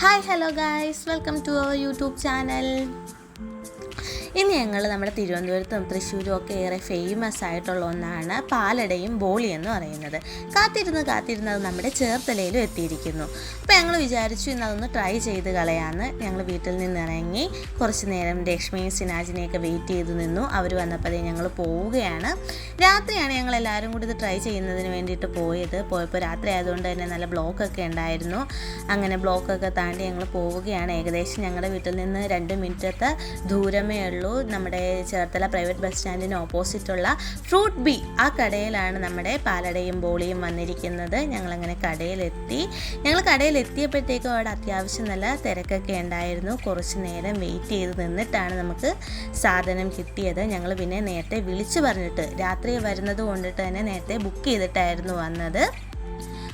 hi hello guys welcome to our YouTube channel ഇന്ന് ഞങ്ങൾ നമ്മുടെ തിരുവനന്തപുരത്തും തൃശ്ശൂരും ഒക്കെ ഏറെ ഫേമസ് ആയിട്ടുള്ള ഒന്നാണ് പാലടയും ബോളി എന്ന് പറയുന്നത്. കാത്തിരുന്ന് കാത്തിരുന്നത് നമ്മുടെ ചേർത്തലയിലും എത്തിയിരിക്കുന്നു. അപ്പോൾ ഞങ്ങൾ വിചാരിച്ചു ഇന്ന് അതൊന്ന് ട്രൈ ചെയ്ത് കളയാമെന്ന് ഞങ്ങൾ വീട്ടിൽ നിന്ന് ഇറങ്ങി കുറച്ച് നേരം ലക്ഷ്മിയും സിനാജിനെയൊക്കെ വെയിറ്റ് ചെയ്ത് നിന്നു. അവർ വന്നപ്പോഴേ ഞങ്ങൾ പോവുകയാണ്. രാത്രിയാണ് ഞങ്ങൾ എല്ലാവരും കൂടി ഇത് ട്രൈ ചെയ്യുന്നതിന് വേണ്ടിയിട്ട് പോയത്. പോയപ്പോൾ രാത്രി ആയതുകൊണ്ട് തന്നെ നല്ല ബ്ലോക്കൊക്കെ ഉണ്ടായിരുന്നു. അങ്ങനെ ബ്ലോക്കൊക്കെ താണ്ടി ഞങ്ങൾ പോവുകയാണ്. ഏകദേശം ഞങ്ങളുടെ വീട്ടിൽ നിന്ന് രണ്ട് മിനിറ്റത്തെ ദൂരമേ ഉള്ളൂ. നമ്മുടെ ചേർത്തല പ്രൈവറ്റ് ബസ് സ്റ്റാൻഡിന് ഓപ്പോസിറ്റുള്ള ഫ്രൂട്ട് ബി. ആ കടയിലാണ് നമ്മുടെ പാലടയും ബോളിയും വന്നിരിക്കുന്നത്. ഞങ്ങളങ്ങനെ കടയിലെത്തി. ഞങ്ങൾ കടയിലെത്തിയപ്പോഴത്തേക്കും അവിടെ അത്യാവശ്യം നല്ല തിരക്കൊക്കെ ഉണ്ടായിരുന്നു. കുറച്ച് നേരം വെയിറ്റ് ചെയ്ത് നിന്നിട്ടാണ് നമുക്ക് സാധനം കിട്ടിയത്. ഞങ്ങൾ പിന്നെ നേരത്തെ വിളിച്ചു പറഞ്ഞിട്ട് രാത്രി വരുന്നത് കൊണ്ടിട്ട് തന്നെ നേരത്തെ ബുക്ക് ചെയ്തിട്ടായിരുന്നു വന്നത്.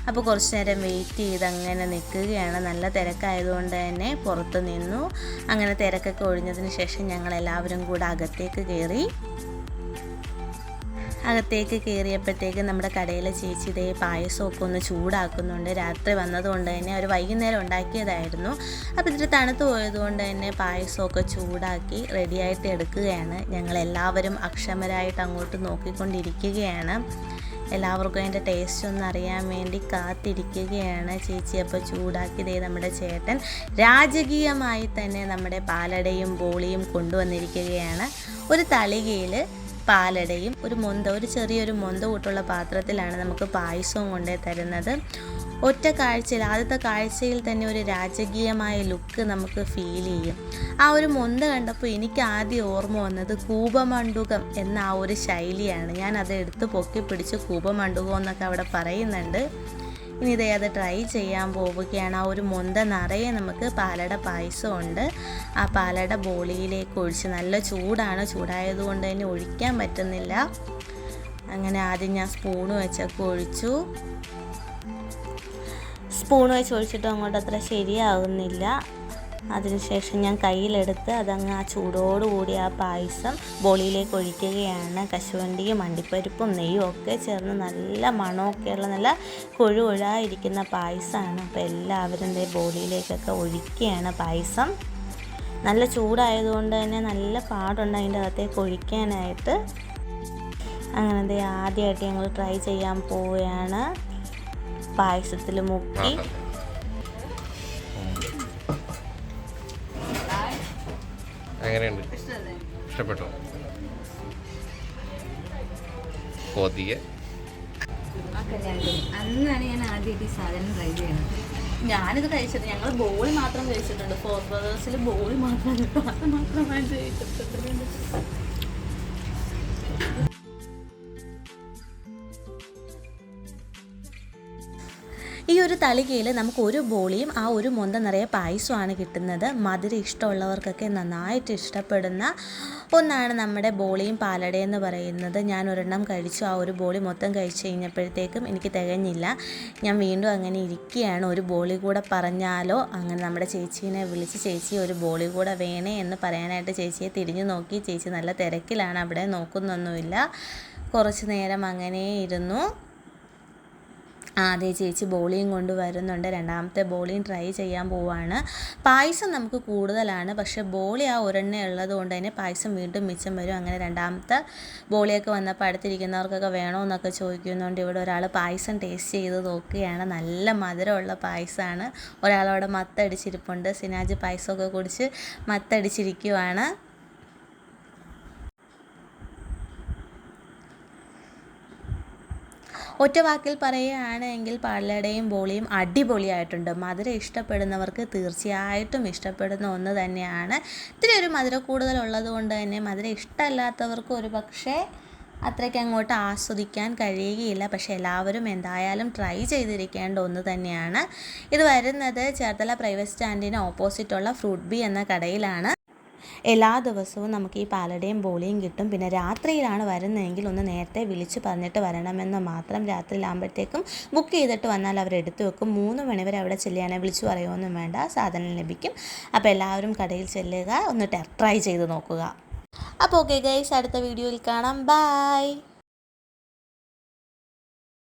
അപ്പോൾ കുറച്ച് നേരം വെയിറ്റ് ചെയ്ത് അങ്ങനെ നിൽക്കുകയാണ്. നല്ല തിരക്കായതുകൊണ്ട് തന്നെ പുറത്ത് നിന്നു. അങ്ങനെ തിരക്കൊക്കെ ഒഴിഞ്ഞതിന് ശേഷം ഞങ്ങൾ എല്ലാവരും കൂടെ അകത്തേക്ക് കയറി. അകത്തേക്ക് കയറിയപ്പോഴത്തേക്ക് നമ്മുടെ കടയിലെ ചേച്ചി ഇതേ പായസമൊക്കെ ഒന്ന് ചൂടാക്കുന്നുണ്ട്. രാത്രി വന്നതുകൊണ്ട് തന്നെ അവർ വൈകുന്നേരം ഉണ്ടാക്കിയതായിരുന്നു. അപ്പോൾ ഇതിൽ തണുത്ത് പോയതുകൊണ്ട് തന്നെ പായസമൊക്കെ ചൂടാക്കി റെഡിയായിട്ട് എടുക്കുകയാണ്. ഞങ്ങൾ എല്ലാവരും അക്ഷമരായിട്ട് അങ്ങോട്ട് നോക്കിക്കൊണ്ടിരിക്കുകയാണ്. എല്ലാവർക്കും അതിന്റെ ടേസ്റ്റ് ഒന്ന് അറിയാൻ വേണ്ടി കാത്തിരിക്കുകയാണ് ചേച്ചി. അപ്പോൾ ചൂടാക്കിയതേ നമ്മുടെ ചേട്ടൻ രാജകീയമായി തന്നെ നമ്മുടെ പാലടയും ബോളിയും കൊണ്ടുവന്നിരിക്കുകയാണ്. ഒരു തളികയിൽ പാലടയും ഒരു മൊന്ത ഒരു ചെറിയൊരു മൊന്ത കൂട്ടുള്ള പാത്രത്തിലാണ് നമുക്ക് പായസവും കൊണ്ടേ തരുന്നത്. ഒറ്റ കാഴ്ചയിൽ ആദ്യത്തെ കാഴ്ചയിൽ തന്നെ ഒരു രാജകീയമായ ലുക്ക് നമുക്ക് ഫീൽ ചെയ്യും. ആ ഒരു മൊന്ത കണ്ടപ്പോൾ എനിക്ക് ആദ്യം ഓർമ്മ വന്നത് കൂപമണ്ഡുകം എന്ന ആ ഒരു ശൈലിയാണ്. ഞാൻ അത് എടുത്ത് പൊക്കി പിടിച്ച് കൂപമണ്ഡുകം എന്നൊക്കെ അവിടെ പറയുന്നുണ്ട്. ഇനി ഇതേ അത് ട്രൈ ചെയ്യാൻ പോവുകയാണ്. ആ ഒരു മുന്ത നിറയെ നമുക്ക് പാലട പായസം ഉണ്ട് ആ പാലട ബോളിയിലേക്ക് ഒഴിച്ച് നല്ല ചൂടാണ്. ചൂടായതുകൊണ്ട് തന്നെ ഒഴിക്കാൻ പറ്റുന്നില്ല. അങ്ങനെ ആദ്യം ഞാൻ സ്പൂൺ വെച്ചൊക്കെ ഒഴിച്ചു. സ്പൂൺ വെച്ച് ഒഴിച്ചിട്ടും അങ്ങോട്ട് അത്ര ശരിയാകുന്നില്ല അതിനുശേഷം ഞാൻ കയ്യിലെടുത്ത് അതങ്ങ് ആ ചൂടോടുകൂടി ആ പായസം ബോളിയിലേക്ക് ഒഴിക്കുകയാണ്. കശുവണ്ടിയും അണ്ടിപ്പരിപ്പും നെയ്യും ഒക്കെ ചേർന്ന് നല്ല മണമൊക്കെയുള്ള നല്ല കൊഴുകൊഴായിരിക്കുന്ന പായസമാണ്. അപ്പോൾ എല്ലാവരും ബോളിയിലേക്കൊക്കെ ഒഴിക്കുകയാണ് പായസം. നല്ല ചൂടായതുകൊണ്ട് തന്നെ നല്ല പാടുണ്ട് അതിന്റെ അകത്തേക്ക് ഒഴിക്കാനായിട്ട്. അങ്ങനെ ദേ ആദ്യമായിട്ട് ഞങ്ങൾ ട്രൈ ചെയ്യാൻ പോവുകയാണ്. പായസത്തിൽ മുക്കി. എങ്ങനെയുണ്ട് ഇഷ്ടപ്പെട്ടു. കൊതിയെ. അന്നാണ് ഞാൻ ആദ്യമായിട്ട് ഈ സാധനം ട്രൈ ചെയ്യുന്നത്. ഞാനിത് കഴിച്ചത് ഞങ്ങൾ ബോൾ മാത്രം കഴിച്ചിട്ടുണ്ട്. ഫോർ ബ്രദേഴ്സിൽ ബോളി മാത്രം മാത്രമാണ് കഴിച്ചിട്ടുണ്ട്. ഈ ഒരു തളികയിൽ നമുക്ക് ഒരു ബോളിയും ആ ഒരു മൊന്ത നിറയെ പായസമാണ് കിട്ടുന്നത്. മധുരം ഇഷ്ടമുള്ളവർക്കൊക്കെ നന്നായിട്ട് ഇഷ്ടപ്പെടുന്ന ഒന്നാണ് നമ്മുടെ ബോളിയും പാലടയും എന്ന് പറയുന്നത്. ഞാൻ ഒരെണ്ണം കഴിച്ചു. ആ ഒരു ബോളി മൊത്തം കഴിച്ചു കഴിഞ്ഞപ്പോഴത്തേക്കും എനിക്ക് തികഞ്ഞില്ല. ഞാൻ വീണ്ടും അങ്ങനെ ഇരിക്കുകയാണ്. ഒരു ബോളി കൂടെ പറഞ്ഞാലോ? അങ്ങനെ നമ്മുടെ ചേച്ചീനെ വിളിച്ച് ചേച്ചി ഒരു ബോളി കൂടെ വേണേ എന്ന് പറയാനായിട്ട് ചേച്ചിയെ തിരിഞ്ഞു നോക്കി. ചേച്ചി നല്ല തിരക്കിലാണ്. അവിടെ നോക്കുന്നൊന്നുമില്ല. കുറച്ച് നേരം അങ്ങനെ ഇരുന്നു. ആദ്യ ചേച്ചി ബോളിയും കൊണ്ടുവരുന്നുണ്ട്. രണ്ടാമത്തെ ബോളിയും ട്രൈ ചെയ്യാൻ പോവാണ്. പായസം നമുക്ക് കൂടുതലാണ്. പക്ഷേ ബോളി ആ ഒരെണ്ണ ഉള്ളത് കൊണ്ട് തന്നെ പായസം വീണ്ടും മിച്ചം വരും. അങ്ങനെ രണ്ടാമത്തെ ബോളിയൊക്കെ വന്നപ്പോൾ അടുത്തിരിക്കുന്നവർക്കൊക്കെ വേണമെന്നൊക്കെ ചോദിക്കുന്നുണ്ട് ഇവിടെ ഒരാൾ പായസം ടേസ്റ്റ് ചെയ്ത് നോക്കുകയാണ്. നല്ല മധുരമുള്ള പായസമാണ് ഒരാളവിടെ മത്തടിച്ചിരിപ്പുണ്ട്. സിനാജ് പായസമൊക്കെ കുടിച്ച് മത്തടിച്ചിരിക്കുവാണ്. ഒറ്റ വാക്കിൽ പറയുകയാണെങ്കിൽ പാലടയും ബോളിയും അടിപൊളിയായിട്ടുണ്ട്. മധുരം ഇഷ്ടപ്പെടുന്നവർക്ക് തീർച്ചയായിട്ടും ഇഷ്ടപ്പെടുന്ന ഒന്ന് തന്നെയാണ്. ഇത്തിരി ഒരു മധുരം കൂടുതലുള്ളത് കൊണ്ട് തന്നെ മധുരം ഇഷ്ടമല്ലാത്തവർക്ക് ഒരു പക്ഷേ അത്രയ്ക്ക് അങ്ങോട്ട് ആസ്വദിക്കാൻ കഴിയുകയില്ല. പക്ഷെ എല്ലാവരും എന്തായാലും ട്രൈ ചെയ്തിരിക്കേണ്ട ഒന്ന് തന്നെയാണ്. ഇത് വരുന്നത് ചേർത്തല പ്രൈവറ്റ് സ്റ്റാൻഡിന് ഓപ്പോസിറ്റുള്ള ഫ്രൂട്ട് ബി എന്ന കടയിലാണ്. എല്ലാ ദിവസവും നമുക്ക് ഈ പാലടയും ബോളിയും കിട്ടും. പിന്നെ രാത്രിയിലാണ് വരുന്നതെങ്കിൽ ഒന്ന് നേരത്തെ വിളിച്ച് പറഞ്ഞിട്ട് വരണമെന്ന് മാത്രം രാത്രിയിലാകുമ്പോഴത്തേക്കും ബുക്ക് ചെയ്തിട്ട് വന്നാൽ അവർ എടുത്തു വെക്കും. മൂന്ന് മണിവരെ അവിടെ ചെല്ലുകയാണെങ്കിൽ വിളിച്ചു പറയുമൊന്നും വേണ്ട. സാധനം ലഭിക്കും. അപ്പോൾ എല്ലാവരും കടയിൽ ചെല്ലുക. ഒന്ന് ട്രൈ ചെയ്ത് നോക്കുക. അപ്പോൾ ഓക്കെ ഗൈസ് അടുത്ത വീഡിയോയിൽ കാണാം. ബൈ